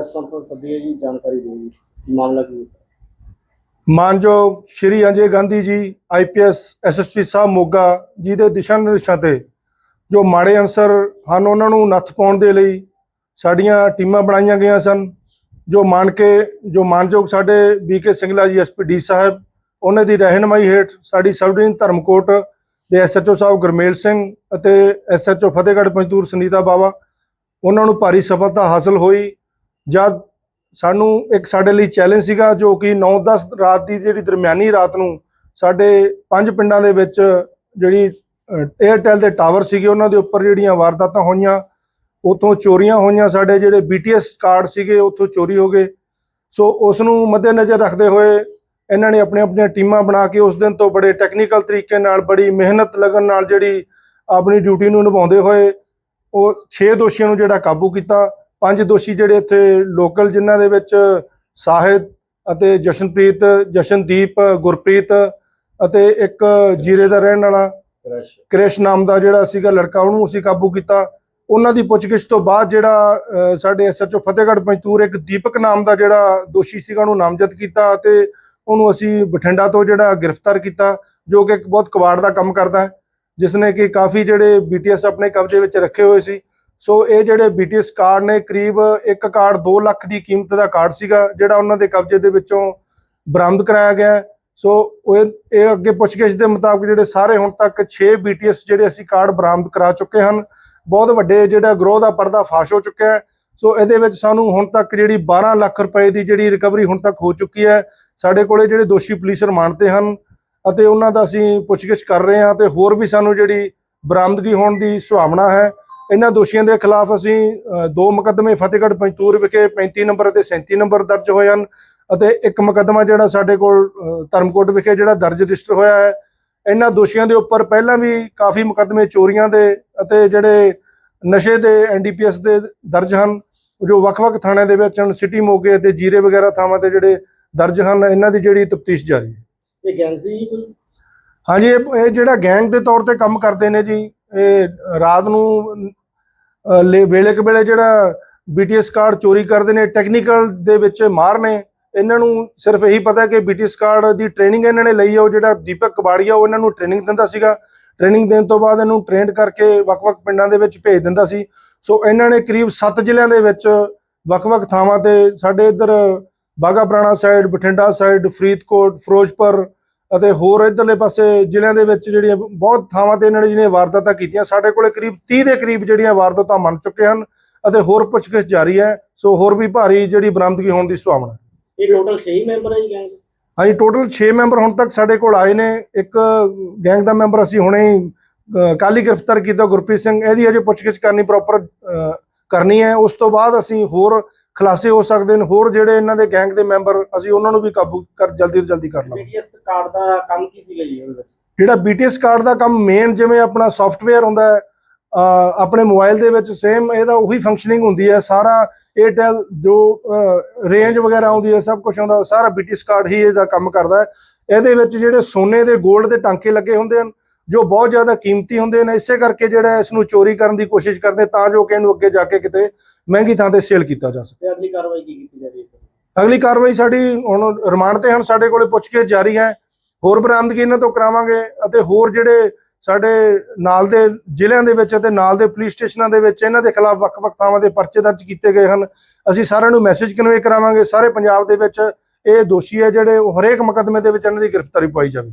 Press conference ਸੱਦੀ ਹੈ ਜੀ, ਜਾਣਕਾਰੀ ਦਿਓ ਜੀ। ਕੀ ਮਾਮਲਾ ਕੀ ਹੈ? ਮਾਨਯੋਗ ਸ਼੍ਰੀ ਅਜੇ ਗਾਂਧੀ ਜੀ ਆਈਪੀਐਸ ਐਸਐਸਪੀ ਸਾਹਿਬ ਮੋਗਾ ਜੀ ਦੇ ਦਿਸ਼ਾ ਨਿਰਦੇਸ਼ਾਂ ਤੇ, ਜੋ ਮਾੜੇ ਅਨਸਰ ਹਨ, ਉਹਨਾਂ ਨੂੰ ਨੱਥ ਪਾਉਣ ਦੇ ਲਈ ਸਾਡੀਆਂ ਟੀਮਾਂ ਬਣਾਈਆਂ ਗਈਆਂ ਸਨ। ਜੋ ਮਾਨ ਕੇ, ਜੋ ਮਾਨਯੋਗ ਸਾਡੇ ਬੀਕੇ ਸਿੰਗਲਾ ਜੀ ਐਸਪੀਡੀ ਸਾਹਿਬ, ਉਹਨਾਂ ਦੀ ਰਹਿਨਮਾਈ ਹੇਠ ਸਾਡੀ ਸਬ ਡਿਵੀਜ਼ਨ ਧਰਮਕੋਟ ਦੇ ਐਸਐਚਓ ਸਾਹਿਬ ਗੁਰਮੇਲ ਸਿੰਘ ਅਤੇ ਐਸਐਚਓ ਫਤਿਹਗੜ੍ਹ ਪੰਜਤੂਰ ਸੁਨੀਤਾ ਬਾਵਾ, ਉਹਨਾਂ ਨੂੰ ਭਾਰੀ ਸਫਲਤਾ ਹਾਸਲ ਹੋਈ। ਜਦ ਸਾਨੂੰ ਇੱਕ ਸਾਡੇ ਲਈ ਚੈਲੰਜ ਸੀਗਾ ਜੋ ਕਿ 9-10 ਰਾਤ ਦੀ ਜਿਹੜੀ ਦਰਮਿਆਨੀ ਰਾਤ ਨੂੰ ਸਾਡੇ ਪੰਜ ਪਿੰਡਾਂ ਦੇ ਵਿੱਚ ਜਿਹੜੀ 에ਅਰਟੈਲ ਦੇ ਟਾਵਰ ਸੀਗੇ, ਉਹਨਾਂ ਦੇ ਉੱਪਰ ਜਿਹੜੀਆਂ ਵਾਰਦਾਤਾਂ ਹੋਈਆਂ ਉਤੋਂ ਚੋਰੀਆਂ ਹੋਈਆਂ, ਸਾਡੇ ਜਿਹੜੇ BTS ਕਾਰਡ ਸੀਗੇ, ਉੱਥੋਂ ਚੋਰੀ ਹੋ ਗਏ। ਸੋ ਉਸ ਨੂੰ ਮੱਦੇਨਜ਼ਰ ਰੱਖਦੇ ਹੋਏ ਇਹਨਾਂ ਨੇ ਆਪਣੀਆਂ ਆਪਣੀਆਂ ਟੀਮਾਂ ਬਣਾ ਕੇ ਉਸ ਦਿਨ ਤੋਂ ਬੜੇ ਟੈਕਨੀਕਲ ਤਰੀਕੇ ਨਾਲ, ਬੜੀ ਮਿਹਨਤ ਲਗਨ ਨਾਲ ਜਿਹੜੀ ਆਪਣੀ ਡਿਊਟੀ ਨੂੰ ਨਿਭਾਉਂਦੇ ਹੋਏ ਉਹ 6 ਦੋਸ਼ੀਆਂ ਨੂੰ ਜਿਹੜਾ ਕਾਬੂ ਕੀਤਾ। ਪੰਜ ਦੋਸ਼ੀ ਜਿਹੜੇ ਇੱਥੇ ਲੋਕਲ ਜਿਨ੍ਹਾਂ ਦੇ ਵਿੱਚ ਸਾਹਿਦ ਅਤੇ ਜਸ਼ਨਪ੍ਰੀਤ ਜਸ਼ਨਦੀਪ ਗੁਰਪ੍ਰੀਤ ਅਤੇ ਇੱਕ ਜੀਰੇ ਦਾ ਰਹਿਣ ਵਾਲਾ ਕ੍ਰੈਸ਼। ਨਾਮ ਦਾ ਜਿਹੜਾ ਸੀਗਾ ਲੜਕਾ ਉਹਨੂੰ ਅਸੀਂ ਕਾਬੂ ਕੀਤਾ। ਉਹਨਾਂ ਦੀ ਪੁੱਛਗਿੱਛ ਤੋਂ ਬਾਅਦ ਜਿਹੜਾ ਸਾਡੇ ਐਸਐਚਓ ਫਤਿਹਗੜ੍ਹ ਪੰਜਤੂਰ ਇੱਕ ਦੀਪਕ ਨਾਮ ਦਾ ਜਿਹੜਾ ਦੋਸ਼ੀ ਸੀਗਾ ਉਹਨੂੰ ਨਾਮਜ਼ਦ ਕੀਤਾ ਤੇ ਉਹਨੂੰ ਅਸੀਂ ਬਠਿੰਡਾ ਤੋਂ ਜਿਹੜਾ ਗ੍ਰਿਫਤਾਰ ਕੀਤਾ ਜੋ ਕਿ ਇੱਕ ਬਹੁਤ ਕਬਾੜ ਦਾ ਕੰਮ ਕਰਦਾ ਹੈ ਜਿਸ ਨੇ ਕਿ ਕਾਫੀ ਜਿਹੜੇ BTS ਆਪਣੇ ਕਬਜ਼ੇ ਵਿੱਚ ਰੱਖੇ ਹੋਏ ਸੀ। ਸੋ ਇਹ ਜਿਹੜੇ BTS ਕਾਰਡ ਨੇ, ਕਰੀਬ ਇੱਕ ਕਾਰਡ 2 ਲੱਖ ਦੀ ਕੀਮਤ ਦਾ ਕਾਰਡ ਸੀਗਾ, ਜਿਹੜਾ ਉਹਨਾਂ ਦੇ ਕਬਜ਼ੇ ਦੇ ਵਿੱਚੋਂ ਬਰਾਮਦ ਕਰਾਇਆ ਗਿਆ। ਸੋ ਇਹ ਇਹ ਅੱਗੇ ਪੁੱਛਗਿੱਛ ਦੇ ਮੁਤਾਬਕ ਜਿਹੜੇ ਸਾਰੇ ਹੁਣ ਤੱਕ 6 BTS ਜਿਹੜੇ ਅਸੀਂ ਕਾਰਡ ਬਰਾਮਦ ਕਰਾ ਚੁੱਕੇ ਹਨ, ਬਹੁਤ ਵੱਡੇ ਜਿਹੜਾ ਗਰੋਹ ਦਾ ਪਰਦਾ ਫਾਸ਼ ਹੋ ਚੁੱਕਿਆ ਹੈ। ਸੋ ਇਹਦੇ ਵਿੱਚ ਸਾਨੂੰ ਹੁਣ ਤੱਕ ਜਿਹੜੀ 12 ਲੱਖ ਰੁਪਏ ਦੀ ਜਿਹੜੀ ਰਿਕਵਰੀ ਹੁਣ ਤੱਕ ਹੋ ਚੁੱਕੀ ਹੈ, ਸਾਡੇ ਕੋਲੇ ਜਿਹੜੇ ਦੋਸ਼ੀ ਪੁਲਿਸ ਰਿਮਾਂਡ ਤੇ ਹਨ ਅਤੇ ਉਹਨਾਂ ਦਾ ਅਸੀਂ ਪੁੱਛਗਿੱਛ ਕਰ ਰਹੇ ਹਾਂ ਤੇ ਹੋਰ ਵੀ ਸਾਨੂੰ ਜਿਹੜੀ ਬਰਾਮਦਗੀ ਹੋਣ ਦੀ ਸੰਭਾਵਨਾ ਹੈ। ਇਹਨਾਂ ਦੋਸ਼ੀਆਂ ਦੇ ਖਿਲਾਫ ਅਸੀਂ ਦੋ ਮੁਕੱਦਮੇ ਫਤਿਹਗੜ੍ਹ ਪੰਜਤੂਰ ਵਿਖੇ 35 ਨੰਬਰ ਅਤੇ 37 ਨੰਬਰ ਦਰਜ ਹੋਏ ਹਨ ਅਤੇ ਇੱਕ ਮੁਕੱਦਮਾ ਜਿਹੜਾ ਸਾਡੇ ਕੋਲ ਧਰਮਕੋਟ ਵਿਖੇ ਜਿਹੜਾ ਦਰਜ ਰਜਿਸਟਰ ਹੋਇਆ ਹੈ। ਇਹਨਾਂ ਦੋਸ਼ੀਆਂ ਦੇ ਉੱਪਰ ਪਹਿਲਾਂ ਵੀ ਕਾਫੀ ਮੁਕੱਦਮੇ ਚੋਰੀਆਂ ਦੇ ਅਤੇ ਜਿਹੜੇ ਨਸ਼ੇ ਦੇ ਐਨਡੀਪੀਐਸ ਦੇ ਦਰਜ ਹਨ ਜੋ ਵੱਖ-ਵੱਖ ਥਾਣਿਆਂ ਦੇ ਵਿੱਚ ਹਨ ਸਿਟੀ ਮੋਗੇ ਅਤੇ ਜੀਰੇ ਵਗੈਰਾ ਥਾਵਾਂ ਤੇ ਜਿਹੜੇ ਦਰਜ ਹਨ ਇਹਨਾਂ ਦੀ ਜਿਹੜੀ ਤਫਤੀਸ਼ ਜਾਰੀ ਹੈ। ਇਹ ਗੈਂਗ ਸੀ ਹਾਂਜੀ ਇਹ ਇਹ ਜਿਹੜਾ ਗੈਂਗ ਦੇ ਤੌਰ ਤੇ ਕੰਮ ਕਰਦੇ ਨੇ ਜੀ ਇਹ ਰਾਤ ਨੂੰ ਲੇ- ਵੇਲੇ ਕੁ ਵੇਲੇ ਜਿਹੜਾ BTS ਕਾਰਡ ਚੋਰੀ ਕਰਦੇ ਨੇ ਟੈਕਨੀਕਲ ਦੇ ਵਿੱਚ ਮਾਰ ਨੇ, ਇਹਨਾਂ ਨੂੰ ਸਿਰਫ ਇਹੀ ਪਤਾ ਹੈ ਕਿ BTS ਕਾਰਡ ਦੀ ਟ੍ਰੇਨਿੰਗ ਇਹਨਾਂ ਨੇ ਲਈ ਹੈ ਉਹ ਜਿਹੜਾ ਦੀਪਕ ਕਬਾੜੀਆ ਉਹ ਇਹਨਾਂ ਨੂੰ ਟ੍ਰੇਨਿੰਗ ਦਿੰਦਾ ਸੀਗਾ। ਟ੍ਰੇਨਿੰਗ ਦੇਣ ਤੋਂ ਬਾਅਦ ਇਹਨੂੰ ਟ੍ਰੇਨਡ ਕਰਕੇ ਵੱਖ-ਵੱਖ ਪਿੰਡਾਂ ਦੇ ਵਿੱਚ ਭੇਜ ਦਿੰਦਾ ਸੀ। ਸੋ ਇਹਨਾਂ ਨੇ ਕਰੀਬ 7 ਜ਼ਿਲ੍ਹਿਆਂ ਦੇ ਵਿੱਚ ਵੱਖ-ਵੱਖ ਥਾਵਾਂ ਤੇ ਸਾਡੇ ਇੱਧਰ ਬਾਗਾ ਪੁਰਾਣਾ ਸਾਈਡ ਬਠਿੰਡਾ ਸਾਈਡ ਫਰੀਦਕੋਟ, ਫਿਰੋਜ਼ਪੁਰ ਅਤੇ ਹੋਰ ਇਧਰਲੇ ਪਾਸੇ ਜ਼ਿਲ੍ਹਿਆਂ ਦੇ ਵਿੱਚ ਜਿਹੜੀਆਂ ਬਹੁਤ ਥਾਵਾਂ ਤੇ ਇਹਨਾਂ ਨੇ ਜਿਹੜੀਆਂ ਵਾਰਦਾਤਾਂ ਕੀਤੀਆਂ ਸਾਡੇ ਕੋਲੇ ਕਰੀਬ 30 ਦੇ ਕਰੀਬ ਜਿਹੜੀਆਂ ਵਾਰਦਾਤਾਂ ਮੰਨ ਚੁੱਕੇ ਹਨ ਅਤੇ ਹੋਰ ਪੁੱਛਗਿੱਛ ਜਾਰੀ ਹੈ। ਸੋ ਹੋਰ ਵੀ ਭਾਰੀ ਜਿਹੜੀ ਬਰਾਮਦਗੀ ਹੋਣ ਦੀ ਸੰਭਾਵਨਾ ਹੈ। ਇਹ ਟੋਟਲ 6 ਮੈਂਬਰ ਹੈ ਜੀ ਗੈਂਗ ਹਾਂਜੀ ਟੋਟਲ 6 ਮੈਂਬਰ ਹੁਣ ਤੱਕ ਸਾਡੇ ਕੋਲ ਆਏ ਨੇ। ਇੱਕ ਗੈਂਗ ਦਾ ਮੈਂਬਰ ਅਸੀਂ ਹੁਣੇ ਹੀ ਹੀ ਗ੍ਰਿਫਤਾਰ ਕੀਤਾ ਗੁਰਪ੍ਰੀਤ ਸਿੰਘ। ਇਹਦੀ ਅਜੇ ਪੁੱਛਗਿੱਛ ਕਰਨੀ ਪ੍ਰੋਪਰ ਕਰਨੀ ਹੈ। ਉਸ ਤੋਂ ਬਾਅਦ ਅਸੀਂ ਹੋਰ ਖੁਲਾਸੇ ਹੋ ਸਕਦੇ ਨੇ। ਹੋਰ ਜਿਹੜੇ ਇਹਨਾਂ ਦੇ ਗੈਂਗ ਦੇ ਮੈਂਬਰ ਅਸੀਂ ਉਹਨਾਂ ਨੂੰ ਵੀ ਕਾਬੂ ਕਰ ਜਲਦੀ ਤੋਂ ਜਲਦੀ ਕਰ ਲਵਾਂਗੇ। BTS ਕਾਰਡ ਦਾ ਕੰਮ ਕੀ ਸੀਗਾ ਜੀ ਉਹਦੇ ਵਿੱਚ? ਜਿਹੜਾ BTS ਕਾਰਡ ਦਾ ਕੰਮ ਮੇਨ ਜਿਵੇਂ ਆਪਣਾ ਸੌਫਟਵੇਅਰ ਹੁੰਦਾ ਹੈ ਆਪਣੇ ਮੋਬਾਈਲ ਦੇ ਵਿੱਚ ਸੇਮ ਇਹਦਾ ਉਹੀ ਫੰਕਸ਼ਨਿੰਗ ਹੁੰਦੀ ਹੈ। ਸਾਰਾ Airtel ਜੋ ਰੇਂਜ ਵਗੈਰਾ ਆਉਂਦੀ ਹੈ ਸਭ ਕੁਝ ਆਉਂਦਾ ਸਾਰਾ BTS ਕਾਰਡ ਹੀ ਇਹਦਾ ਕੰਮ ਕਰਦਾ ਹੈ। ਇਹਦੇ ਵਿੱਚ ਜਿਹੜੇ ਸੋਨੇ ਦੇ 골ਡ ਦੇ ਟਾਂਕੇ ਲੱਗੇ ਹੁੰਦੇ ਹਨ ਜੋ ਬਹੁਤ ਜ਼ਿਆਦਾ ਕੀਮਤੀ ਹੁੰਦੇ ਨੇ। ਇਸੇ ਕਰਕੇ ਜਿਹੜਾ ਇਸ ਨੂੰ ਚੋਰੀ ਕਰਨ ਦੀ ਕੋਸ਼ਿਸ਼ ਕਰਦੇ ਤਾਂ ਜੋ ਕਿ ਇਹਨੂੰ ਅੱਗੇ ਜਾ ਕੇ ਕਿਤੇ ਮਹਿੰਗੀ ਥਾਂ ਤੇ ਸੇਲ ਕੀਤਾ ਜਾ ਸਕੇ। ਤੇ ਅਗਲੀ ਕਾਰਵਾਈ ਕੀ ਕੀਤੀ ਜਾ ਰਹੀ ਹੈ ਅਗਲੀ ਕਾਰਵਾਈ ਸਾਡੀ ਹੁਣ ਰਿਮਾਂਡ ਤੇ ਹਨ ਸਾਡੇ ਕੋਲੇ ਪੁੱਛਕੇ ਜਾਰੀ ਹੈ। ਹੋਰ ਬਰਾਮਦਗੀ ਇਹਨਾਂ ਤੋਂ ਕਰਾਵਾਂਗੇ ਅਤੇ ਹੋਰ ਜਿਹੜੇ ਸਾਡੇ ਨਾਲ ਦੇ ਜ਼ਿਲ੍ਹਿਆਂ ਦੇ ਵਿੱਚ ਅਤੇ ਨਾਲ ਦੇ ਪੁਲਿਸ ਸਟੇਸ਼ਨਾਂ ਦੇ ਵਿੱਚ ਇਹਨਾਂ ਦੇ ਖਿਲਾਫ ਵੱਖ-ਵੱਖ ਥਾਵਾਂ ਦੇ ਪਰਚੇ ਦਰਜ ਕੀਤੇ ਗਏ ਹਨ। ਅਸੀਂ ਸਾਰਿਆਂ ਨੂੰ ਮੈਸੇਜ ਕਨਵੇ ਕਰਾਵਾਂਗੇ ਸਾਰੇ ਪੰਜਾਬ ਦੇ ਵਿੱਚ ਇਹ ਦੋਸ਼ੀ ਹੈ ਜਿਹੜੇ ਉਹ ਹਰੇਕ ਮੁਕੱਦਮੇ ਦੇ ਵਿੱਚ ਇਹਨਾਂ ਦੀ ਗ੍ਰਿਫਤਾਰੀ ਪਾਈ ਜਾਵੇ।